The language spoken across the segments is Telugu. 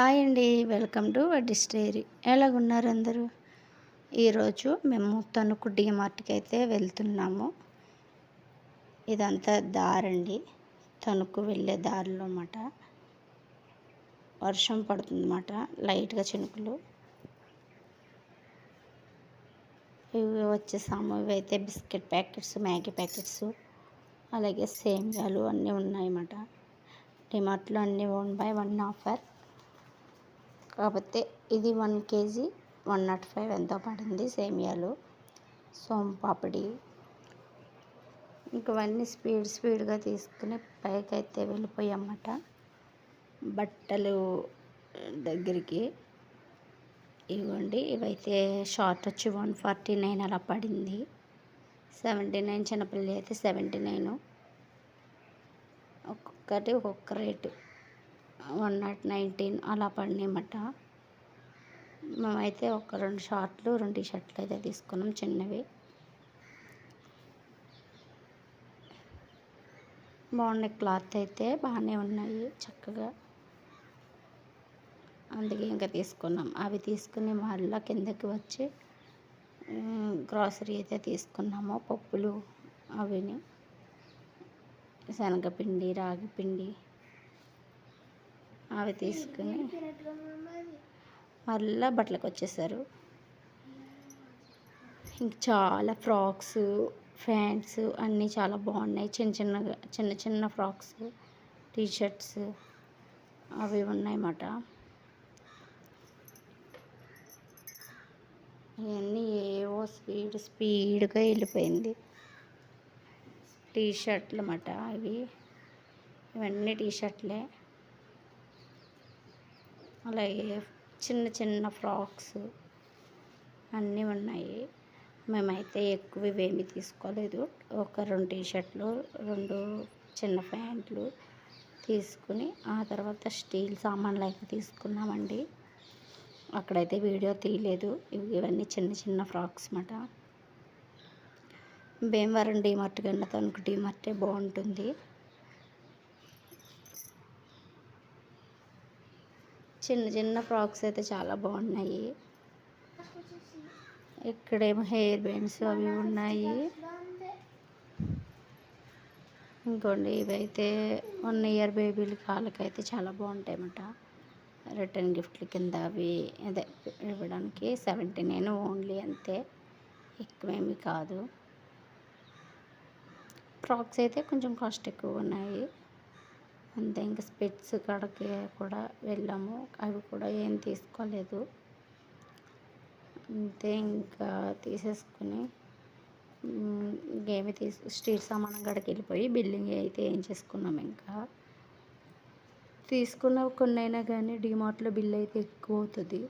హాయ్ అండి. వెల్కమ్ టు వడ్డీ డైరీ ఎలాగున్నారు అందరూ? ఈరోజు మేము తణుకు డిమార్ట్కి అయితే వెళ్తున్నాము. ఇదంతా దారండి. తణుకు వెళ్ళే దారిలో అన్నమాట. వర్షం పడుతుందన్నమాట. లైట్గా చినుకులు. ఇవి వచ్చేసాము. ఇవి అయితే బిస్కెట్ ప్యాకెట్స్ మ్యాగీ ప్యాకెట్స్ అలాగే సేమ్యాలు అన్నీ ఉన్నాయన్నమాట డిమార్ట్లో అన్నీ వన్ బై వన్ ఆఫర్. కాకపోతే ఇది one KG one naught five ఎంతో పడింది సేమియాలు సోంపాపిడి ఇంకవన్నీ స్పీడ్ స్పీడ్గా తీసుకుని పైకి అయితే వెళ్ళిపోయామట బట్టలు దగ్గరికి. ఇవ్వండి ఇవైతే షార్ట్ వచ్చి వన్ ఫార్టీ నైన్ అలా పడింది. సెవెంటీ నైన్ చిన్నపిల్లలు అయితే సెవెంటీ నైన్. ఒక్కొక్కటి ఒక్కొక్క రేటు. వన్ నాట్ నైన్టీన్ అలా పడినాయన్నమాట. మేమైతే ఒక రెండు షార్ట్లు రెండు టీ షర్ట్లు అయితే తీసుకున్నాం చిన్నవి. బాగున్నాయి క్లాత్ అయితే బాగానే ఉన్నాయి చక్కగా. అందుకే ఇంకా తీసుకున్నాం. అవి తీసుకుని మళ్ళీ కిందకి వచ్చి గ్రాసరీ అయితే తీసుకున్నాము పప్పులు అవిని. శనగపిండి రాగిపిండి అవి తీసుకుని మళ్ళీ బట్టలకు వచ్చేసారు. ఇంక చాలా ఫ్రాక్స్ ప్యాంట్స్ అన్నీ చాలా బాగున్నాయి. చిన్న చిన్నగా చిన్న చిన్న ఫ్రాక్స్ టీ షర్ట్స్ అవి ఉన్నాయన్నమాట. ఇవన్నీ ఏవో స్పీడ్ స్పీడ్గా వెళ్ళిపోయింది. టీ షర్ట్లు అన్నమాట అవి. ఇవన్నీ టీ షర్ట్లే అలాగే చిన్న చిన్న ఫ్రాక్స్ అన్నీ ఉన్నాయి. మేమైతే ఎక్కువ ఇవేమి తీసుకోలేదు. ఒక రెండు టీ షర్ట్లు రెండు చిన్న ప్యాంట్లు తీసుకుని ఆ తర్వాత స్టీల్ సామాన్లు అయితే తీసుకున్నామండి. అక్కడైతే వీడియో తీయలేదు. ఇవన్నీ చిన్న చిన్న ఫ్రాక్స్ అన్నమాట. భీమవరం డీమార్ట్ కన్నా తణుకు డీమార్టే బాగుంటుంది. చిన్న చిన్న ఫ్రాక్స్ అయితే చాలా బాగున్నాయి. ఇక్కడేమో హెయిర్ బ్యాండ్స్ అవి ఉన్నాయి. ఇంకోండి ఇవైతే వన్ ఇయర్ బేబీలు కాళ్ళకైతే చాలా బాగుంటాయి అన్నమాట రిటర్న్ గిఫ్ట్ల కింద అవి అదే ఇవ్వడానికి సెవెంటీ నైన్ ఓన్లీ అంతే ఎక్కువేమి కాదు. ఫ్రాక్స్ అయితే కొంచెం కాస్ట్ ఎక్కువ ఉన్నాయి. అంతే. ఇంకా స్పెట్స్ కాడకి కూడా వెళ్ళాము. అవి కూడా ఏం తీసుకోలేదు. అంతే ఇంకా తీసేసుకుని ఇంకేమి తీసు స్ట్రీట్ సామాన్ కాడికి వెళ్ళిపోయి బిల్లింగ్ అయితే ఏం చేసుకున్నాం ఇంకా. తీసుకున్న కొన్ని అయినా కానీ డిమార్ట్లో బిల్ అయితే ఎక్కువ అవుతుంది.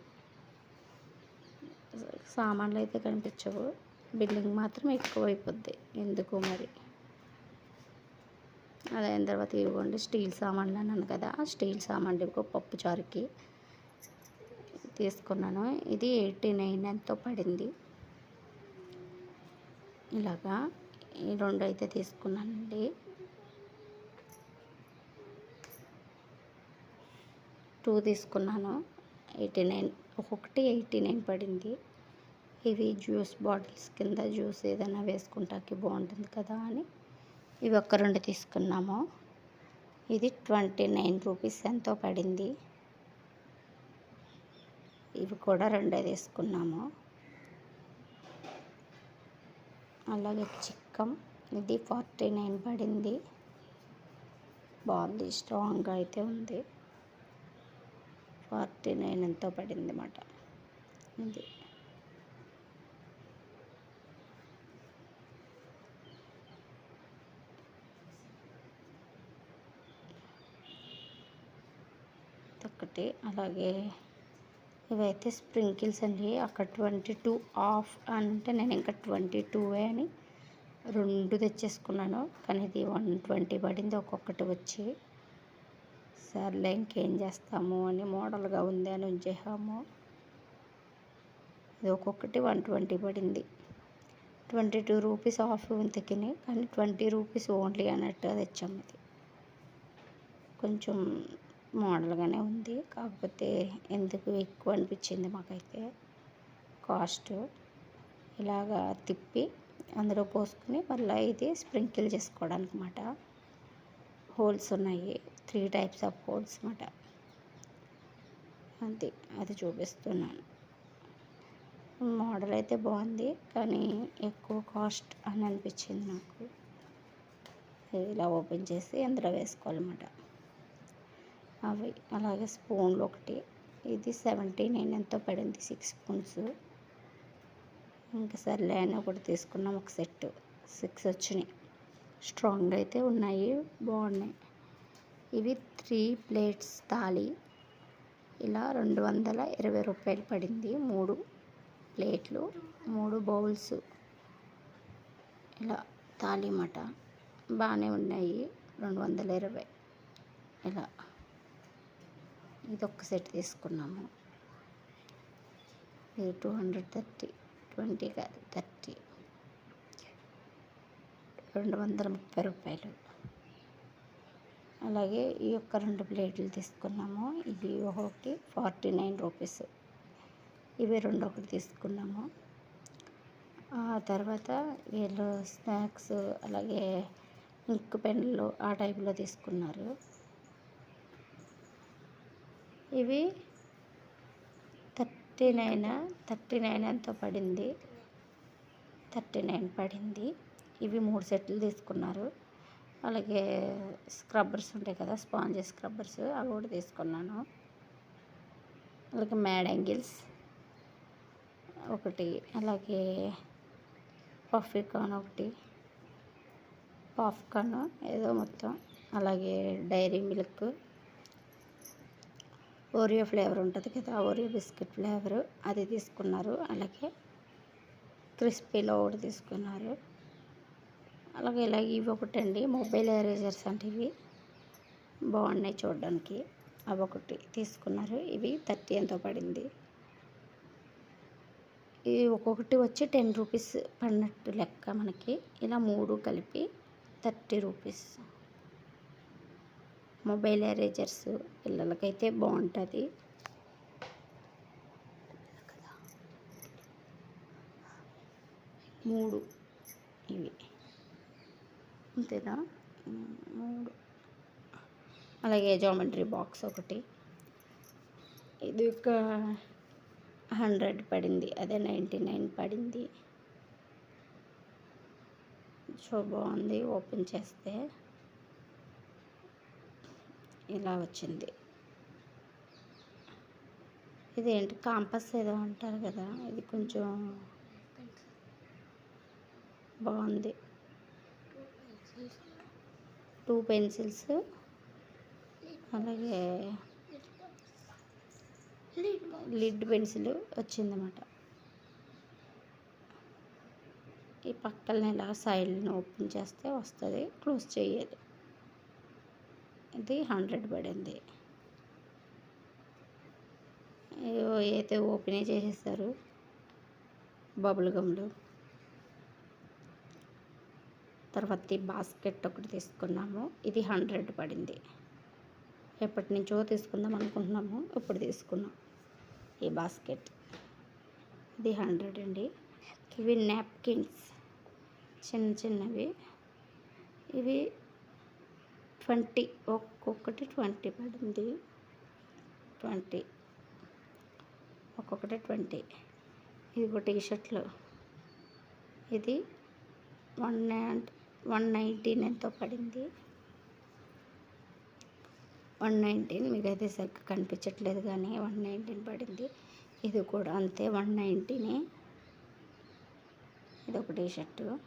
సామాన్లు అయితే కనిపించవు. బిల్లింగ్ మాత్రం ఎక్కువ అయిపోద్ది ఎందుకు మరి? అదైన తర్వాత ఇవ్వండి. స్టీల్ సామాన్లు అన్నాను కదా స్టీల్ సామాన్లు పప్పు చారుకి తీసుకున్నాను. ఇది ఎయిటీ నైన్ ఎంతో పడింది. ఇలాగా ఈ రెండు అయితే తీసుకున్నానండి. టూ తీసుకున్నాను. ఎయిటీ నైన్ ఒక్కొక్కటి ఎయిటీ నైన్ పడింది. ఇవి జ్యూస్ బాటిల్స్ కింద జ్యూస్ ఏదైనా వేసుకుంటాకి బాగుంటుంది కదా అని ఇవి ఒక్క రెండు తీసుకున్నాము. ఇది ట్వంటీ నైన్ రూపీస్ ఎంతో పడింది. ఇవి కూడా రెండే తీసుకున్నాము. అలాగే చిక్కం ఇది ఫార్టీ నైన్ పడింది. బాగుంది స్ట్రాంగ్గా అయితే ఉంది. ఫార్టీ నైన్ ఎంతో పడింది అన్నమాట. ఇది. ఒకటి అలాగే ఇవైతే స్ప్రింకిల్స్ అండి. అక్కడ ట్వంటీ టూ ఆఫ్ అంటే నేను ఇంకా ట్వంటీ టూ అని రెండు తెచ్చేసుకున్నాను. కానీ ఇది వన్ ట్వంటీ పడింది ఒక్కొక్కటి వచ్చి. సర్లే ఇంకేం చేస్తాము అని మోడల్గా ఉంది అని ఉంచేసాము. ఇది ఒక్కొక్కటి వన్ ట్వంటీ పడింది. ట్వంటీ టూ రూపీస్ ఆఫ్ ఇంతకిని కానీ ట్వంటీ రూపీస్ ఓన్లీ అన్నట్టుగా తెచ్చాము ఇది. కొంచెం మోడల్గానే ఉంది. కాకపోతే ఎందుకు ఎక్కువ అనిపించింది మాకైతే? కాస్ట్. ఇలాగా తిప్పి అందులో పోసుకుని మళ్ళీ ఇది స్ప్రింకిల్ చేసుకోవడానికి అనమాట హోల్స్ ఉన్నాయి. త్రీ టైప్స్ ఆఫ్ హోల్స్ అనమాట అది అది చూపిస్తున్నాను. మోడల్ అయితే బాగుంది కానీ ఎక్కువ కాస్ట్ అని అనిపించింది నాకు. ఇలా ఓపెన్ చేసి అందులో వేసుకోవాలన్నమాట. అవి అలాగే స్పూన్లు ఒకటి. ఇది సెవెంటీ నైన్ ఎంతో పడింది సిక్స్ స్పూన్స్. ఇంకా సర్లే అని ఒకటి తీసుకున్నాం ఒక సెట్ సిక్స్ వచ్చినాయి. స్ట్రాంగ్ అయితే ఉన్నాయి బాగున్నాయి. ఇవి త్రీ ప్లేట్స్ తాళి. ఇలా రెండు వందల ఇరవై రూపాయలు పడింది మూడు ప్లేట్లు మూడు బౌల్స్. ఇలా తాళి మాట బాగానే ఉన్నాయి రెండు వందల ఇరవై. ఇలా. ఇది ఒక సెట్ తీసుకున్నాము. ఇది టూ హండ్రెడ్ థర్టీ ట్వంటీ కాదు థర్టీ రెండు వందల ముప్పై రూపాయలు. అలాగే ఈ యొక్క రెండు ప్లేట్లు తీసుకున్నాము. ఇది ఒకటి ఫార్టీ నైన్ రూపీస్ ఇవి రెండు ఒకటి తీసుకున్నాము. ఆ తర్వాత వీళ్ళు స్నాక్స్ అలాగే ఇంక్ పెన్నులు ఆ టైప్లో తీసుకున్నారు. ఇవి థర్టీ నైన్ థర్టీ నైన్ ఎంతో పడింది. థర్టీ నైన్ పడింది. ఇవి మూడు సెట్లు తీసుకున్నారు. అలాగే స్క్రబ్బర్స్ ఉంటాయి కదా స్పాంజ్ స్క్రబ్బర్స్ అవి కూడా తీసుకున్నాను. అలాగే మ్యాడంగిల్స్ ఒకటి అలాగే పఫీకాన్ ఒకటి పాప్కార్న్ ఏదో మొత్తం అలాగే డైరీ మిల్క్ ఓరియో ఫ్లేవర్ ఉంటుంది కదా ఓరియో బిస్కెట్ ఫ్లేవర్ అది తీసుకున్నారు. అలాగే క్రిస్పీలో ఒకటి తీసుకున్నారు. అలాగే ఇలా ఇవి ఒకటండి మొబైల్ ఎరేజర్స్ అంటే ఇవి బాగున్నాయి చూడడానికి. అవి ఒకటి తీసుకున్నారు ఇవి థర్టీ ఎంతో పడింది. ఇవి ఒక్కొక్కటి వచ్చి టెన్ రూపీస్ పడినట్టు లెక్క మనకి. ఇలా మూడు కలిపి థర్టీ రూపీస్. మొబైల్ ఎరేజర్స్ పిల్లలకైతే బాగుంటుంది. మూడు ఇవి. అంతేనా? మూడు. అలాగే జామెట్రీ బాక్స్ ఒకటి. ఇది ఒక హండ్రెడ్ పడింది. అదే నైంటీ నైన్ పడింది. సో బాగుంది. ఓపెన్ చేస్తే ఇలా వచ్చింది. ఇదేంటి? కాంపస్ ఏదో అంటారు కదా ఇది కొంచెం బాగుంది. Two pencils. అలాగే లిడ్ పెన్సిల్ వచ్చిందన్నమాట. ఈ పక్కన ఇలా సైడ్ని ఓపెన్ చేస్తే వస్తుంది క్లోజ్ చేయాలి ఇది హండ్రెడ్ పడింది. అయితే ఓపెన్ చేసేస్తారు బబుల్ గమ్లు తర్వాత ఈ బాస్కెట్ ఒకటి తీసుకున్నాము. ఇది హండ్రెడ్ పడింది. ఎప్పటి నుంచో తీసుకుందాం అనుకుంటున్నాము. ఇప్పుడు తీసుకున్నాం ఈ బాస్కెట్. ఇది హండ్రెడ్ అండి. ఇవి నాప్కిన్స్. చిన్న చిన్నవి. ఇవి ట్వంటీ ఒక్కొక్కటి ట్వంటీ పడింది. ట్వంటీ ఒక్కొక్కటి ట్వంటీ. ఇది ఒక టీ షర్ట్లు ఇది వన్ వన్ నైన్టీన్ ఎంతో పడింది. వన్ నైన్టీన్ మీకు అయితే సరిగ్గా కనిపించట్లేదు కానీ వన్ నైన్టీన్ పడింది. ఇది కూడా అంతే వన్ నైంటీనే ఇది ఒక టీ షర్టు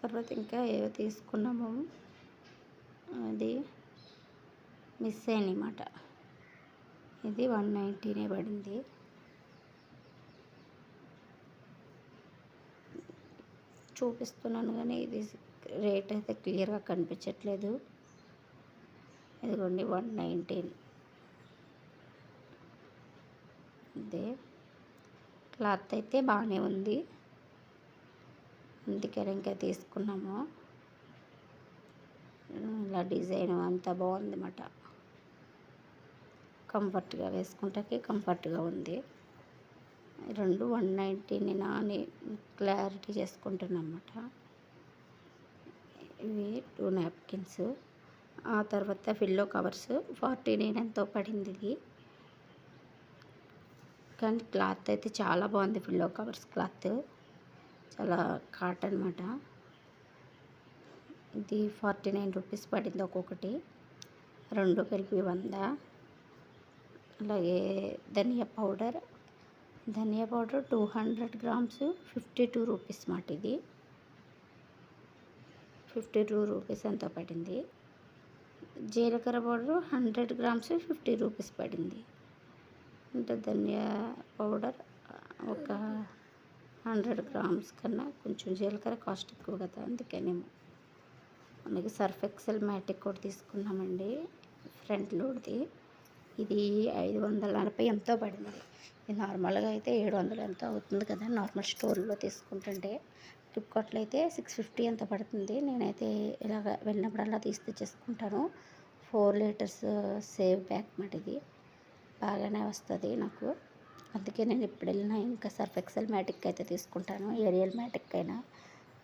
తర్వాత ఇంకా ఏవో తీసుకున్నాము. అది మిస్ అన్నమాట ఇది వన్ నైంటీనే పడింది. చూపిస్తున్నాను కానీ ఇది రేట్ అయితే క్లియర్గా కనిపించట్లేదు. ఇదిగోండి వన్ నైంటీన్. ఇదే క్లాత్ అయితే బాగానే ఉంది. ఇంటికి ఇంకా తీసుకున్నాము. ఇలా డిజైన్ అంతా బాగుంది అన్నమాట కంఫర్ట్గా వేసుకుంటాకి కంఫర్ట్గా ఉంది. రెండు వన్ నైంటీనేనా అని క్లారిటీ చేసుకుంటున్నమాట ఇవి టూ నాప్కిన్స్. ఆ తర్వాత ఫిల్లో కవర్స్ ఫార్టీ నైన్ ఎంతో పడింది ఇది. కానీ క్లాత్ అయితే చాలా బాగుంది ఫిల్లో కవర్స్ క్లాత్. చాలా కాటన్ అనమాట ఇది ఫార్టీ నైన్ రూపీస్ పడింది ఒక్కొక్కటి. రెండు కలిపి వంద. అలాగే dhania powder dhania powder two hundred grams fifty two rupees మాట ఇది. ఫిఫ్టీ టూ రూపీస్ ఎంత పడింది. జీలకర్ర powder hundred grams fifty rupees పడింది. అంటే ధనియా పౌడర్ ఒక హండ్రెడ్ గ్రామ్స్ కన్నా కొంచెం జీలకర్ర కాస్ట్ ఎక్కువ కదా అందుకనేమో మనకి సర్ఫ్ ఎక్సెల్ మ్యాటిక్ కూడా తీసుకున్నామండి ఫ్రంట్ లోడ్ది. ఇది ఐదు వందల నలభై ఎంతో పడింది. ఇది నార్మల్గా అయితే ఏడు వందలు ఎంతో అవుతుంది కదా నార్మల్ స్టోర్లో తీసుకుంటుంటే. ఫ్లిప్కార్ట్లో అయితే సిక్స్ ఫిఫ్టీ ఎంత పడుతుంది. నేనైతే ఇలాగ వెళ్ళినప్పుడల్లా తీసి తెచ్చేసుకుంటాను. ఫోర్ లీటర్స్ సేవ్ బ్యాక్ మాట ఇది. బాగానే వస్తుంది నాకు. అందుకే నేను ఎప్పుడు వెళ్ళినా ఇంకా సర్ఫ్ ఎక్సెల్ మ్యాటిక్ అయితే తీసుకుంటాను. ఏరియల్ మ్యాటిక్ అయినా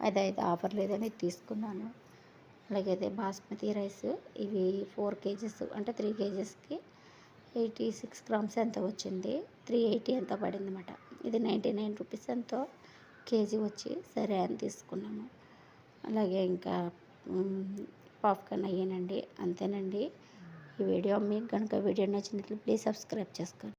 అదైతే ఆఫర్ లేదని తీసుకున్నాను. అలాగే బాస్మతి రైస్ ఇవి ఫోర్ కేజెస్ అంటే త్రీ కేజెస్కి ఎయిటీ సిక్స్ గ్రామ్స్ ఎంత వచ్చింది. త్రీ ఎయిటీ ఎంత పడింది అనమాట ఇది నైంటీ నైన్ రూపీస్ ఎంతో కేజీ వచ్చి సరే అని తీసుకున్నాము అలాగే ఇంకా పాప్కార్న్ అయ్యానండి. అంతేనండి. ఈ వీడియో మీకు కనుక వీడియో నచ్చినట్లు ప్లీజ్ సబ్స్క్రైబ్ చేసుకోండి.